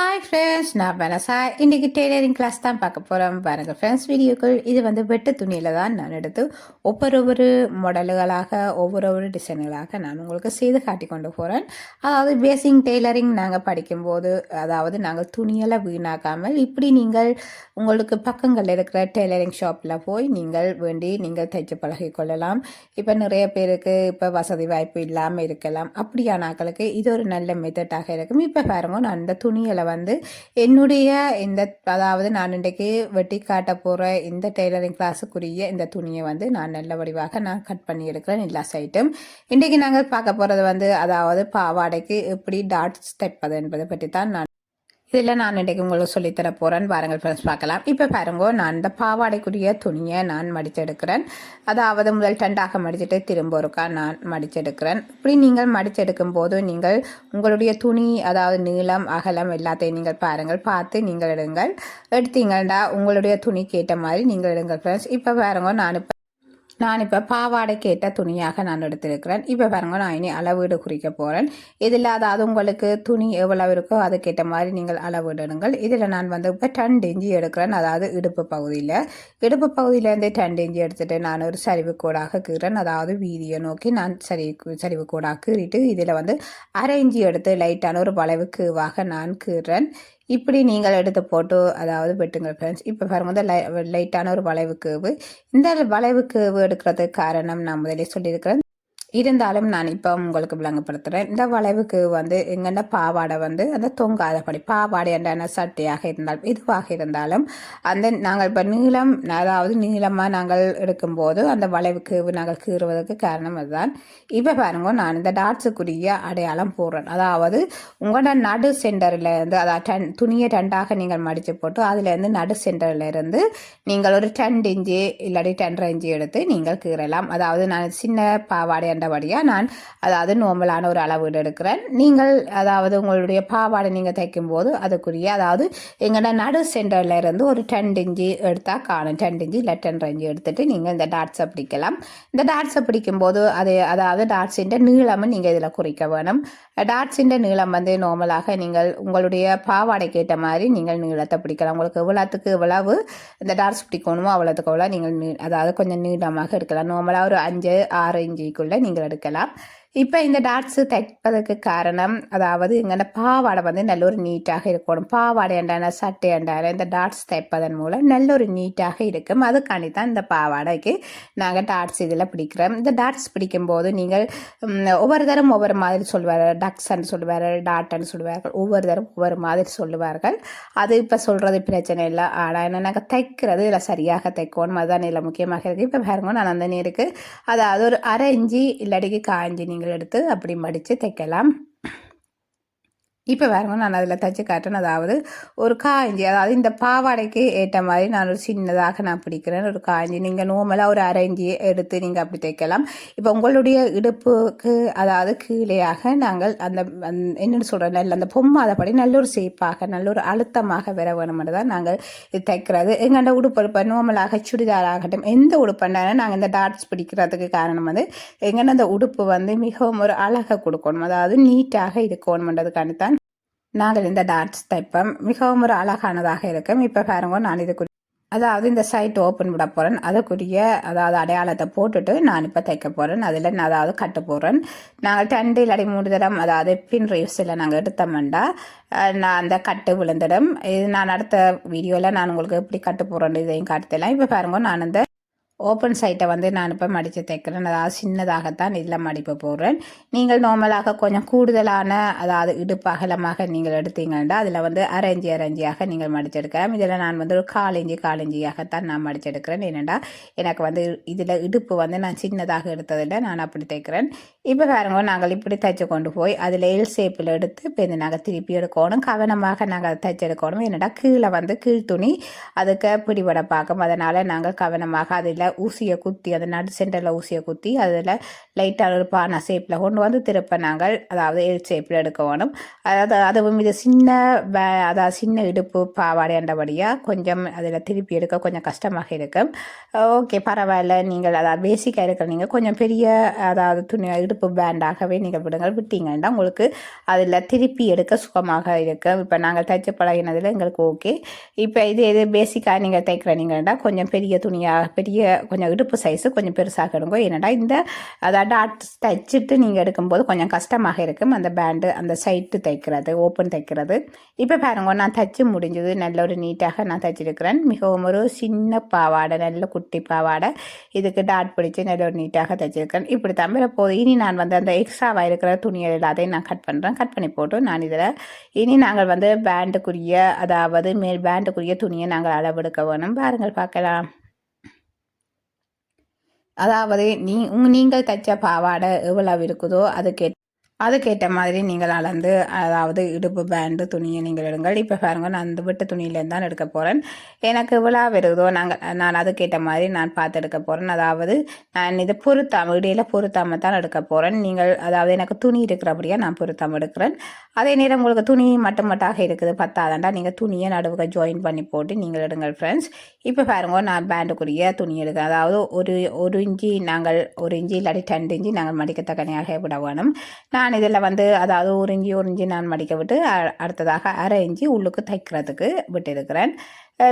Hi friends நான் பனசா இன்றைக்கி tailoring class தான் பார்க்க போகிறோம் பாருங்கள் ஃப்ரெண்ட்ஸ் வீடியோக்கள். இது வந்து வெட்டு துணியில் தான் நான் எடுத்து ஒவ்வொரு ஒவ்வொரு மாடல்களாக ஒவ்வொரு ஒவ்வொரு டிசைன்களாக நான் உங்களுக்கு செய்து காட்டி கொண்டு போகிறேன் அதாவது பேசிங் டெய்லரிங் நாங்கள் படிக்கும்போது அதாவது நாங்கள் துணியெல்லாம் வீணாக்காமல் இப்படி நீங்கள் உங்களுக்கு பக்கங்களில் இருக்கிற டெய்லரிங் ஷாப்பில் போய் நீங்கள் வேண்டி நீங்கள் தைச்சு பழகி கொள்ளலாம். இப்போ நிறைய பேருக்கு இப்போ வசதி வாய்ப்பு இல்லாமல் இருக்கலாம். அப்படியான ஆக்களுக்கு இது ஒரு நல்ல மெத்தடாக இருக்கும். இப்போ பாருங்கள் நான் இந்த துணியில் வந்து என்னுடைய இந்த அதாவது நான் இன்றைக்கு வெட்டி காட்ட போகிற இந்த டெய்லரிங் கிளாஸுக்குரிய இந்த துணியை வந்து நான் நல்ல வடிவாக நான் கட் பண்ணி எடுக்கிறேன் எல்லா சைட்டும் இன்றைக்கு நாங்கள் பார்க்க போகிறது வந்து அதாவது பாவாடைக்கு எப்படி டாட்ஸ் தைப்பது என்பதை பற்றி தான் நான் இதில் நான் இன்றைக்கு உங்களுக்கு சொல்லித்தர போகிறேன் பாருங்கள் ஃப்ரெண்ட்ஸ் பார்க்கலாம். இப்போ பாருங்க நான் இந்த பாவாடைக்குரிய துணியை நான் மடிச்செடுக்கிறேன். அதாவது முதல் டண்டாக மடிச்சுட்டு திரும்ப ஒருக்கா நான் மடிச்செடுக்கிறேன். இப்படி நீங்கள் மடிச்செடுக்கும் போது நீங்கள் உங்களுடைய துணி அதாவது நீளம் அகலம் எல்லாத்தையும் நீங்கள் பாருங்கள். பார்த்து நீங்கள் எடுங்கள். எடுத்தீங்கன்னா உங்களுடைய துணிக்கு ஏற்ற மாதிரி நீங்கள் எடுங்கள் ஃப்ரெண்ட்ஸ் இப்போ பாருங்க நான் இப்போ நான் இப்போ பாவாடை கேட்ட துணியாக நான் எடுத்திருக்கிறேன். இப்போ பாருங்க நான் இனி அளவீடு குறிக்க போகிறேன் இதில் அதாவது உங்களுக்கு துணி எவ்வளவு இருக்கோ அதுக்கேற்ற மாதிரி நீங்கள் அளவிடுங்கள் இதில் நான் வந்து இப்போ டென் இஞ்சி எடுக்கிறேன். அதாவது இடுப்பு பகுதியில். இடுப்பு பகுதியிலேருந்து டென் இஞ்சி எடுத்துகிட்டு நான் ஒரு சரிவு கோடாக கீறேன். அதாவது வீதியை நோக்கி நான் சரி சரிவு கோடாக கீறிட்டு இதில் வந்து அரை இஞ்சி எடுத்து லைட்டான ஒரு வளைவு கீவாக நான் கீறேன். இப்படி நீங்கள் எடுத்து போட்டோ அதாவது வெட்டுங்கள் ஃப்ரெண்ட்ஸ் இப்போ பாருங்கள் லை லைட்டான ஒரு வளைவு கேவு. இந்த வளைவு கேவு எடுக்கிறதுக்கு காரணம் நான் முதலே சொல்லியிருக்கிறேன். இருந்தாலும் நான் இப்போ உங்களுக்கு விளங்கப்படுத்துகிறேன் இந்த வளைவுக்கு வந்து எங்கன்னா பாவாடை வந்து அந்த தொங்காதபடி பாவாடை என்றான சட்டையாக இருந்தாலும் இதுவாக இருந்தாலும் அந்த நாங்கள் இப்போ நீளம் அதாவது நீளமாக நாங்கள் எடுக்கும்போது அந்த வளைவுக்கு நாங்கள் கீறுவதற்கு காரணம் அதுதான். இப்போ பாருங்க நான் இந்த டாட்ஸுக்குரிய அடையாளம் போடுறேன் அதாவது உங்களோட நடு சென்டரில் இருந்து அதாவது டன் துணியை டண்டாக நீங்கள் மடித்து போட்டு அதுலேருந்து நடு சென்டரில் இருந்து நீங்கள் ஒரு டென் இஞ்சி இல்லாட்டி டென்ரை இஞ்சி எடுத்து நீங்கள் கீறலாம். அதாவது நான் சின்ன பாவாடை இருக்கின்றபடியாக நான் அதாவது நோம்பலான ஒரு அளவீடு எடுக்கிறேன். நீங்கள் அதாவது உங்களுடைய பாவாடை நீங்கள் தைக்கும்போது அதுக்குரிய அதாவது எங்களோட நடு சென்டரில் இருந்து ஒரு டென் இஞ்சி எடுத்தால் காணும். டென் இஞ்சி இல்லை டென் இஞ்சி எடுத்துகிட்டு நீங்கள் இந்த டாட்ஸை பிடிக்கலாம். இந்த டாட்ஸை பிடிக்கும்போது அது அதாவது டாட்ஸின் நீளமும் நீங்கள் இதில் குறிக்க வேணும். டாட்ஸின் நீளம் வந்து நார்மலாக நீங்கள் உங்களுடைய பாவாடைக்கு ஏற்ற மாதிரி நீங்கள் நீளத்தை பிடிக்கலாம். உங்களுக்கு எவ்வளோத்துக்கு எவ்வளவு இந்த டாட்ஸ் பிடிக்கணுமோ அவ்வளோத்துக்கு அவ்வளோ நீங்கள் அதாவது கொஞ்சம் நீளமாக எடுக்கலாம். நார்மலாக ஒரு அஞ்சு ஆறு இஞ்சிக்குள்ளே நீங்கள் எடுக்கலாம். இப்போ இந்த டாட்ஸு தைப்பதற்கு காரணம் அதாவது எங்களோட பாவாடை வந்து நல்ல ஒரு நீட்டாக இருக்கணும். பாவாடை அண்டான சட்டை அண்டான இந்த டாட்ஸ் தைப்பதன் மூலம் நல்ல ஒரு நீட்டாக இருக்கும். அதுக்காண்டி தான் இந்த பாவாடைக்கு நாங்கள் டாட்ஸ் இதில் பிடிக்கிறோம். இந்த டாட்ஸ் பிடிக்கும்போது நீங்கள் ஒவ்வொரு தரம் ஒவ்வொரு மாதிரி சொல்லுவார் டக்ஸ்ன்னு சொல்லுவார் டாட்ன்னு சொல்லுவார்கள் ஒவ்வொரு தரம் ஒவ்வொரு மாதிரி சொல்லுவார்கள். அது இப்போ சொல்கிறது பிரச்சனை இல்லை. ஆனால் என்ன நாங்கள் தைக்கிறது இதில் சரியாக தைக்கணும். அதுதான் இதில் முக்கியமாக இருக்குது இப்போ பாருங்க நான் அந்த நீருக்கு அதாவது ஒரு அரை இஞ்சி இல்லாட்டிக்கு காஞ்சி நீங்கள் நீங்கள் எடுத்து அப்படி மடித்து தைக்கலாம். இப்போ பாருங்க நான் அதில் தைச்சி காட்டுறேன் அதாவது ஒரு காய்ஞ்சி அதாவது இந்த பாவாடைக்கு ஏற்ற மாதிரி நான் ஒரு சின்னதாக நான் பிடிக்கிறேன். ஒரு காய்ஞ்சி நீங்கள் நோமலாக ஒரு அரைஞ்சி எடுத்து நீங்கள் அப்படி தைக்கலாம். இப்போ உங்களுடைய இடுப்புக்கு அதாவது கீழேயாக நாங்கள் அந்த என்னென்னு சொல்கிறேன் நல்ல அந்த பொம்மாதபடி நல்ல ஒரு சேப்பாக நல்ல ஒரு அழுத்தமாக வர வேணும்னு தான் நாங்கள் இது தைக்கிறது. எங்கள்ட உடுப்பு இப்போ நோமலாக சுடிதார் ஆகட்டும் எந்த உடுப்புனாலும் நாங்கள் இந்த டாட்ஸ் பிடிக்கிறதுக்கு காரணம் வந்து எங்கன்னா அந்த உடுப்பு வந்து மிகவும் ஒரு அழகை கொடுக்கணும். அதாவது நீட்டாக இருக்கணும்ன்றதுக்கான தான் நாங்கள் இந்த டாட்ஸ் தைப்போம் மிகவும் ஒரு அழகானதாக இருக்கும். இப்போ பாருங்க நான் இதுக்கு அதாவது இந்த சைட் ஓப்பன் விட போகிறேன் அதுக்குரிய அதாவது அடையாளத்தை போட்டுட்டு நான் இப்போ தைக்க போகிறேன் அதில் நான் அதாவது கட்ட போகிறேன் நாங்கள் டெண்டு இல்லாடி மூணு தடம் அதாவது பின் ரீவ்ஸில் நாங்கள் எடுத்தோம்னா நான் அந்த கட்டு விழுந்துடும். இது நான் அடுத்த வீடியோவில் நான் உங்களுக்கு எப்படி கட்டு போகிறேன் இதையும் காட்டுத்தலாம் இப்போ பாருங்க நான் இந்த ஓப்பன் சைட்டை வந்து நான் இப்போ மடித்து தைக்கிறேன். அதாவது சின்னதாகத்தான் இதில் மடிப்பு போடுறேன். நீங்கள் நார்மலாக கொஞ்சம் கூடுதலான அதாவது இடுப்பு அகலமாக நீங்கள் எடுத்தீங்கன்னா அதில் வந்து அரைஞ்சி அரைஞ்சியாக நீங்கள் மடிச்செடுக்கலாம். இதில் நான் வந்து ஒரு காலஞ்சி காலஞ்சியாகத்தான் நான் மடிச்செடுக்கிறேன். என்னென்னா எனக்கு வந்து இதில் இடுப்பு வந்து நான் சின்னதாக எடுத்ததில் நான் அப்படி தைக்கிறேன். இப்போ பாருங்க நாங்கள் இப்படி தைச்சு கொண்டு போய் அதில் எல் ஷேப்பில் எடுத்து இப்போ இந்த நாங்கள் திருப்பி எடுக்கணும். கவனமாக நாங்கள் அதை தைச்சு என்னடா கீழே வந்து கீழ் துணி அதுக்கு பிடிபட பார்க்கும். அதனால் நாங்கள் கவனமாக அதில் ஊசியை குத்தி அந்த நடு சென்டரில் ஊசியை குத்தி அதில் லைட்டாக ஒரு பானை ஷேப்பில் கொண்டு வந்து திருப்ப நாங்கள் அதாவது எல் ஷேப்பில் எடுக்க வேணும். அதாவது அதுவும் இது சின்ன வே அதாவது சின்ன இடுப்பு பாவாடைன்றபடியாக கொஞ்சம் அதில் திருப்பி எடுக்க கொஞ்சம் கஷ்டமாக இருக்கும். ஓகே பரவாயில்ல. நீங்கள் அதாவது பேசிக்காக இருக்கிற நீங்கள் கொஞ்சம் பெரிய அதாவது துணி இடுப்பு பேண்டாகவே நீங்கள் விடுங்கள். விட்டீங்கன்னா உங்களுக்கு அதில் திருப்பி எடுக்க சுகமாக இருக்கும். இப்போ நாங்கள் தைச்ச பழகினதில் எங்களுக்கு ஓகே இப்போ இது எது பேசிக்காக நீங்கள் தைக்கிற நீங்கள்டா கொஞ்சம் பெரிய துணியாக பெரிய கொஞ்சம் இடுப்பு சைஸு கொஞ்சம் பெருசாக எடுங்க. ஏன்னாடா இந்த அதாவது டாட்ஸ் தைச்சிட்டு நீங்கள் எடுக்கும்போது கொஞ்சம் கஷ்டமாக இருக்கும். அந்த பேண்டு அந்த சைட்டு தைக்கிறது ஓப்பன் தைக்கிறது. இப்போ பாருங்க நான் தைச்சு முடிஞ்சது. நல்ல ஒரு நீட்டாக நான் தைச்சிருக்கிறேன். மிகவும் ஒரு சின்ன பாவாடை நல்ல குட்டி பாவாடை. இதுக்கு டாட் பிடிச்சி நல்ல ஒரு நீட்டாக தைச்சிருக்கிறேன். இப்படி தம்பிர போது இனி நான் வந்து அந்த எக்ஸ்ட்ராவாக இருக்கிற துணிகள் எல்லாத்தையும் நான் கட் பண்ணுறேன் கட் பண்ணி போட்டு நான் இதில் இனி நாங்கள் வந்து பேண்டுக்குரிய அதாவது மேல் பேண்டுக்குரிய துணியை நாங்கள் அளவெடுக்க வேணும். பாருங்கள் பார்க்கலாம். அதாவது நீ உங் நீங்கள் தைச்ச பாவாடை எவ்வளவு இருக்குதோ அதுக்கேற்ற அதுக்கேற்ற மாதிரி நீங்கள் அளந்து அதாவது இடுப்பு பேண்டு துணியை நீங்கள் எடுங்கள். இப்போ பாருங்கள் நான் அந்த விட்டு துணியிலேருந்து தான் எடுக்க போகிறேன் எனக்கு விழா வருதோ நாங்கள் நான் அதுக்கேற்ற மாதிரி நான் பார்த்து எடுக்க போகிறேன் அதாவது நான் இதை பொருத்தாம இடையில பொருத்தாமல் தான் எடுக்க போகிறேன் நீங்கள் அதாவது எனக்கு துணி இருக்கிறபடியாக நான் பொருத்தாமல் எடுக்கிறேன். அதே நேரம் உங்களுக்கு துணி மட்டும் மட்டாக இருக்குது பத்தாதாண்டா நீங்கள் துணியை நடுவுக்கு ஜாயின் பண்ணி போட்டு நீங்கள் எடுங்கள் ஃப்ரெண்ட்ஸ் இப்போ பாருங்க நான் பேண்டுக்குரிய துணி எடுக்கிறேன். அதாவது ஒரு ஒரு இஞ்சி நாங்கள் ஒரு இஞ்சி இல்லாட்டி ரெண்டு இஞ்சி நாங்கள் மடிக்கத்தக்கனையாக விட வேணும் நான் நான் இதில் வந்து அதாவது உறிஞ்சி உறிஞ்சி நான் மடிக்க விட்டு அடுத்ததாக அரை இஞ்சி உள்ளுக்கு தைக்கிறதுக்கு விட்டிருக்கிறேன்.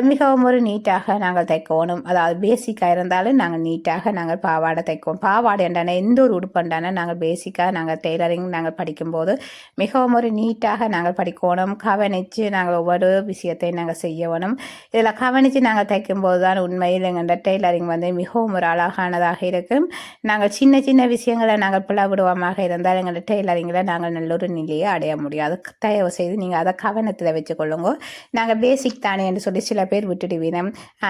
மிகவும் ஒரு நீட்டாக நாங்கள் தைக்கணும். அதாவது பேசிக்காக இருந்தாலும் நாங்கள் நீட்டாக நாங்கள் பாவாடை தைக்கணும் பாவாடை என்றான எந்த ஒரு உடுப்பண்டான நாங்கள் பேசிக்காக நாங்கள் டெய்லரிங் நாங்கள் படிக்கும்போது மிகவும் ஒரு நீட்டாக நாங்கள் படிக்கணும். கவனித்து நாங்கள் ஒவ்வொரு விஷயத்தையும் நாங்கள் செய்யணும். இதில் கவனித்து நாங்கள் தைக்கும்போது தான் உண்மையில் எங்கள் டெய்லரிங் வந்து மிகவும் ஒரு அழகானதாக இருக்கும். நாங்கள் சின்ன சின்ன விஷயங்களை நாங்கள் பிளவிடுவமாக இருந்தால் எங்கள் டெய்லரிங்கில் நாங்கள் நல்ல ஒரு நிலையை அடைய முடியும். அதுக்கு தயவு செய்து நீங்கள் அதை கவனத்தில் வச்சுக்கொள்ளுங்க. நாங்கள் பேசிக் தானே என்று சொல்லி சில சில பேர் விட்டுடுவீங்க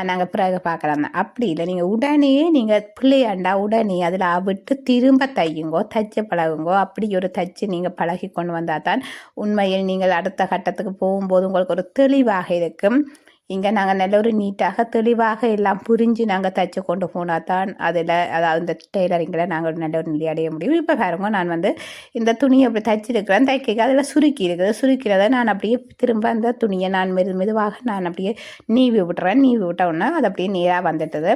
நாங்கள் பிறகு பார்க்கலாம் அப்படி இல்லை. நீங்கள் உடனே நீங்கள் பிள்ளையாண்டா உடனே அதில் விட்டு திரும்ப தையுங்கோ தைச்சு பழகுங்கோ அப்படி ஒரு தைச்சு நீங்கள் பழகி கொண்டு வந்தால் தான் உண்மையில் நீங்கள் அடுத்த கட்டத்துக்கு போகும்போது உங்களுக்கு ஒரு தெளிவாக இருக்கும். இங்கே நாங்கள் நல்ல ஒரு நீட்டாக தெளிவாக எல்லாம் புரிஞ்சு நாங்கள் தைச்சு கொண்டு போனால் தான் அதில் அதாவது இந்த டெய்லரிங்கில் நாங்கள் நல்ல ஒரு நிலை அடைய முடியும். இப்போ பாருங்க நான் வந்து இந்த துணியை அப்படி தைச்சிருக்கிறேன். தைக்க அதில் சுருக்கி இருக்குது. சுருக்கிறத நான் அப்படியே திரும்ப அந்த துணியை நான் மெது மெதுவாக நான் அப்படியே நீவி விட்டுறேன். நீவி விட்டோன்னா அது அப்படியே நேராக வந்துட்டுது.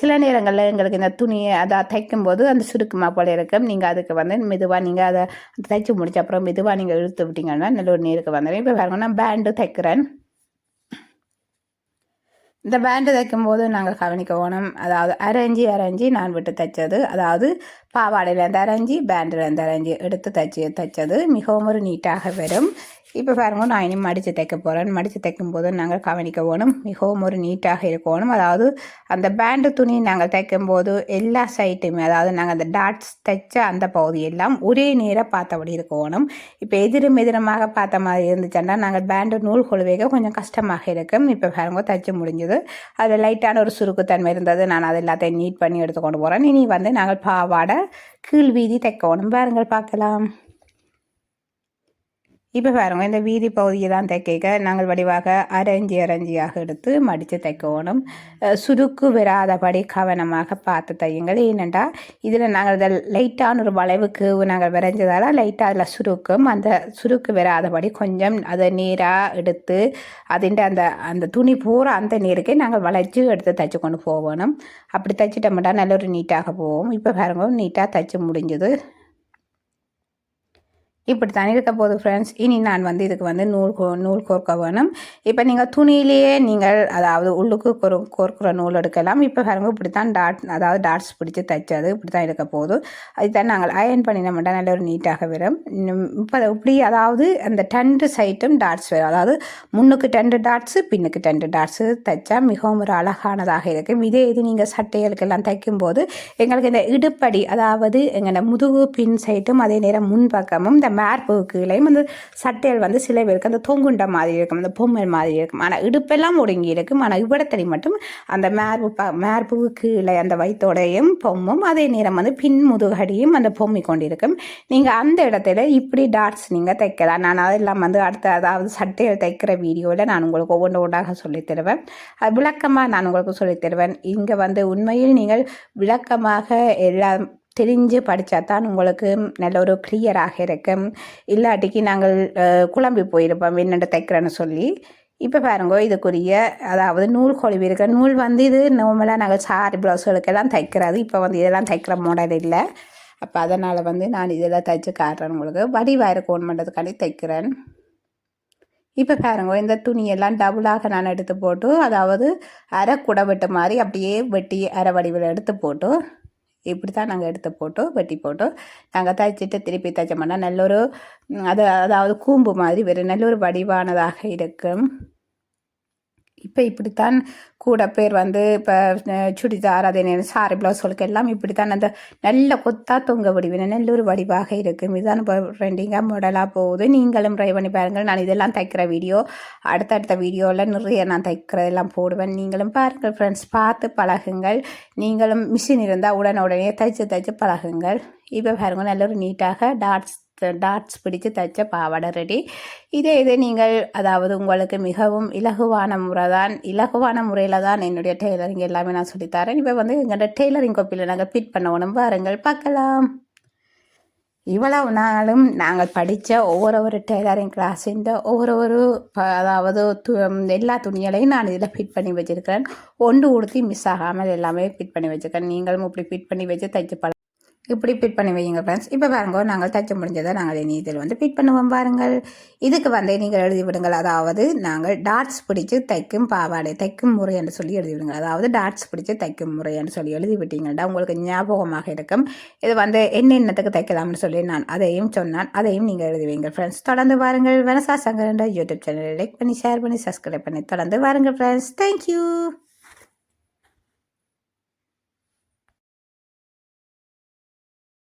சில நேரங்களில் எங்களுக்கு இந்த துணியை அதை தைக்கும்போது அந்த சுருக்குமா போல இருக்கும். நீங்கள் அதுக்கு வந்து மெதுவாக நீங்கள் அதை தைச்சி முடிச்ச அப்புறம் மெதுவாக நீங்கள் இழுத்து விட்டீங்கன்னா நல்ல ஒரு நேருக்கு வந்துடும். இப்போ பாருங்க நான் பேண்டு தைக்கிறேன். இந்த பேண்டு தைக்கும்போது நாங்கள் கவனிக்க வேணும். அதாவது அரைஞ்சி அரைஞ்சி நான் விட்டு தைச்சது. அதாவது பாவாடையிலேருந்து அரைஞ்சி பேண்டுலேருந்து அரைஞ்சி எடுத்து தைச்சி தைச்சது மிகவும் ஒரு நீட்டாக வரும். இப்போ பாருங்க நான் இனி மடித்து தைக்க போகிறேன் மடித்து தைக்கும் போது நாங்கள் கவனிக்க வேணும். மிகவும் ஒரு நீட்டாக இருக்கணும். அதாவது அந்த பேண்டு துணி நாங்கள் தைக்கும் போது எல்லா சைட்டுமே அதாவது நாங்கள் அந்த டாட்ஸ் தைச்ச அந்த பகுதி எல்லாம் ஒரே நேரம் பார்த்தபடி இருக்கணும். இப்போ எதிரும் எதிரமாக பார்த்த மாதிரி இருந்துச்சுன்னா நாங்கள் பேண்டு நூல் கொழுவைக கொஞ்சம் கஷ்டமாக இருக்கும். இப்போ பாருங்க தைச்சு முடிஞ்சது. அதில் லைட்டான ஒரு சுருக்குத்தன்மை இருந்தது. நான் அது எல்லாத்தையும் நீட் பண்ணி எடுத்துக்கொண்டு போகிறேன் இனி வந்து நாங்கள் பாவாடை கீழ் வீதி தைக்கணும். பாருங்கள் பார்க்கலாம். இப்போ பாருங்கள் இந்த வீதி பகுதியை தான் தைக்க நாங்கள் வடிவாக அரைஞ்சி அரைஞ்சியாக எடுத்து மடித்து தைக்கணும் சுருக்கு விராதபடி கவனமாக பார்த்து தையுங்கள். ஏனெண்டா இதில் நாங்கள் இதில் லைட்டான ஒரு வளைவுக்கு நாங்கள் விரைஞ்சதால் லைட்டாக அதில் சுருக்கும். அந்த சுருக்கு விராதபடி கொஞ்சம் அதை நீராக எடுத்து அதிண்ட அந்த அந்த துணி பூரா அந்த நீருக்கே நாங்கள் வளைச்சி எடுத்து தைச்சு கொண்டு போகணும். அப்படி தைச்சிட்டோம்னா நல்ல ஒரு நீட்டாக போவோம் இப்போ பாருங்க நீட்டாக தைச்சி முடிஞ்சது. இப்படி தான் இருக்க போது ஃப்ரெண்ட்ஸ் இனி நான் வந்து இதுக்கு வந்து நூல் நூல் கோர்க்க வேணும். இப்போ நீங்கள் துணியிலேயே நீங்கள் அதாவது உள்ளுக்கு கொரு கோர்க்குற நூல் எடுக்கலாம். இப்போ பாருங்க இப்படி தான் டாட் அதாவது டாட்ஸ் பிடிச்சி தைச்சது இப்படி தான் இருக்க போகுது. அதுதான் நாங்கள் அயன் பண்ணின மட்டும் நல்ல ஒரு நீட்டாக வரும். இப்போ இப்படி அதாவது அந்த டெண்டு சைட்டும் டாட்ஸ் வரும். அதாவது முன்னுக்கு டெண்டு டாட்ஸு பின்னுக்கு டெண்டு டாட்ஸு தைச்சா மிகவும் ஒரு அழகானதாக இருக்கும். இதே இது நீங்கள் சட்டைகளுக்கெல்லாம் தைக்கும்போது எங்களுக்கு இந்த இடுப்படி அதாவது எங்களோட முதுகு பின் சைட்டும் அதே நேரம் முன்பக்கமும் இந்த மேற்புக்குலையும் அந்த சட்டையில் வந்து சில பேருக்கு அந்த தொங்குண்ட மாதிரி இருக்கும் அந்த பொம்மை மாதிரி இருக்கும். ஆனால் இடுப்பெல்லாம் ஒடுங்கி இருக்கும். ஆனால் இவ்விடத்தில் மட்டும் அந்த மேற்பு ப மேற்புக்கு கீழே அந்த வயிற்றோடையும் பொம்மும் அதே நேரம் வந்து பின் முதுகடியும் அந்த பொம்மி கொண்டிருக்கும். நீங்கள் அந்த இடத்துல இப்படி டாட்ஸ் நீங்கள் தைக்கலாம். நான் அதெல்லாம் வந்து அடுத்த அதாவது சட்டையில் தைக்கிற வீடியோவில் நான் உங்களுக்கு ஒவ்வொன்று ஒன்றாக சொல்லித் தருவேன் அது விளக்கமாக நான் உங்களுக்கு சொல்லித் தருவேன் இங்கே வந்து உண்மையில் நீங்கள் விளக்கமாக எல்லா தெரிஞ்சு படித்தா தான் உங்களுக்கு நல்ல ஒரு கிளியராக இருக்கும். இல்லாட்டிக்கு நாங்கள் குழம்பி போயிருப்போம் என்னென்ன தைக்கிறேன்னு சொல்லி. இப்போ பாருங்க இதுக்குரிய அதாவது நூல் கொழுவி இருக்கிற நூல் வந்து இது நார்மலாக நாங்கள் சாரி ப்ளவுஸ்களுக்கெல்லாம் தைக்கிறது. இப்போ வந்து இதெல்லாம் தைக்கிற மாடல் இல்லை. அப்போ அதனால் வந்து நான் இதெல்லாம் தைச்சு காட்டுறேன் உங்களுக்கு. வடிவாக கோன் பண்ணுறதுக்காண்டி தைக்கிறேன். இப்போ பாருங்க இந்த துணியெல்லாம் டபுளாக நான் எடுத்து போட்டு அதாவது அரை குடை வெட்டு மாதிரி அப்படியே வெட்டி அரை வடிவில் எடுத்து போட்டு இப்படி தான் நாங்கள் எடுத்து போட்டோம் வெட்டி போட்டோம். நாங்கள் தைச்சிட்டு திருப்பி தைச்சோம்னா நல்ல ஒரு அது அதாவது கூம்பு மாதிரி வெறும் நல்ல ஒரு வடிவானதாக இருக்கும். இப்போ இப்படித்தான் கூட பேர் வந்து இப்போ சுடிதார் அதே நேரம் சாரி பிளவுஸ்களுக்கு எல்லாம் இப்படித்தான் அந்த நல்ல கொத்தா தொங்க வடிவின நல்ல ஒரு வடிவாக இருக்கும். இதுதான் இப்போ ட்ரெண்டிங்காக மாடலாக போகுது. நீங்களும் ட்ரை பண்ணி பாருங்கள். நான் இதெல்லாம் தைக்கிற வீடியோ அடுத்தடுத்த வீடியோவில் நிறைய நான் தைக்கிறதெல்லாம் போடுவேன். நீங்களும் பாருங்கள் ஃப்ரெண்ட்ஸ் பார்த்து பழகுங்கள். நீங்களும் மிஷின் இருந்தால் உடனே உடனே தைச்சு தைச்சு பழகுங்கள். இப்போ பாருங்கள் நல்ல ஒரு நீட்டாக டாட்ஸ் டாட்ஸ் பிடித்து தைச்ச பாவாடை ரெடி. இதே இது நீங்கள் அதாவது உங்களுக்கு மிகவும் இலகுவான முறை தான் இலகுவான முறையில் தான் என்னுடைய டெய்லரிங் எல்லாமே நான் சொல்லித்தரேன் இப்போ வந்து எங்களோட டெய்லரிங் கோப்பியில் நாங்கள் ஃபிட் பண்ணணும் பாருங்கள் பார்க்கலாம். இவ்வளவு நாளும் நாங்கள் படித்த ஒவ்வொரு ஒரு டெய்லரிங் கிளாஸின் ஒவ்வொரு ஒரு அதாவது து எல்லா துணிகளையும் நான் இதில் ஃபிட் பண்ணி வச்சுருக்கிறேன். ஒன்று உடுத்தி மிஸ் ஆகாமல் எல்லாமே ஃபிட் பண்ணி வச்சுருக்கேன் நீங்களும் இப்படி ஃபிட் பண்ணி வச்சு தைச்சு பழ இப்படி பிட் பண்ணி வைங்க ஃப்ரெண்ட்ஸ் இப்போ பாருங்க நாங்கள் தைச்ச முடிஞ்சதை நாங்கள் இனி இதில் வந்து பிட் பண்ணுவோம் பாருங்கள். இதுக்கு வந்து நீங்கள் எழுதி விடுங்கள். அதாவது நாங்கள் டாட்ஸ் பிடிச்சு தைக்கும் பாவாடை தைக்கும் முறை என்று சொல்லி எழுதி விடுங்கள். அதாவது டாட்ஸ் பிடிச்சு தைக்கும் முறை என்று சொல்லி எழுதி விட்டீங்கன்னா உங்களுக்கு ஞாபகமாக இருக்கும். இது வந்து என்னென்னத்துக்கு தைக்கலாம்னு சொல்லி நான் அதையும் சொன்னான். அதையும் நீங்கள் எழுதி வைங்க ஃப்ரெண்ட்ஸ் தொடர்ந்து வாருங்கள் வெனசா சங்கரண்ட யூடியூப் சேனலை லைக் பண்ணி ஷேர் பண்ணி சப்ஸ்கிரைப் பண்ணி தொடர்ந்து வாருங்கள் ஃப்ரெண்ட்ஸ் தேங்க்யூ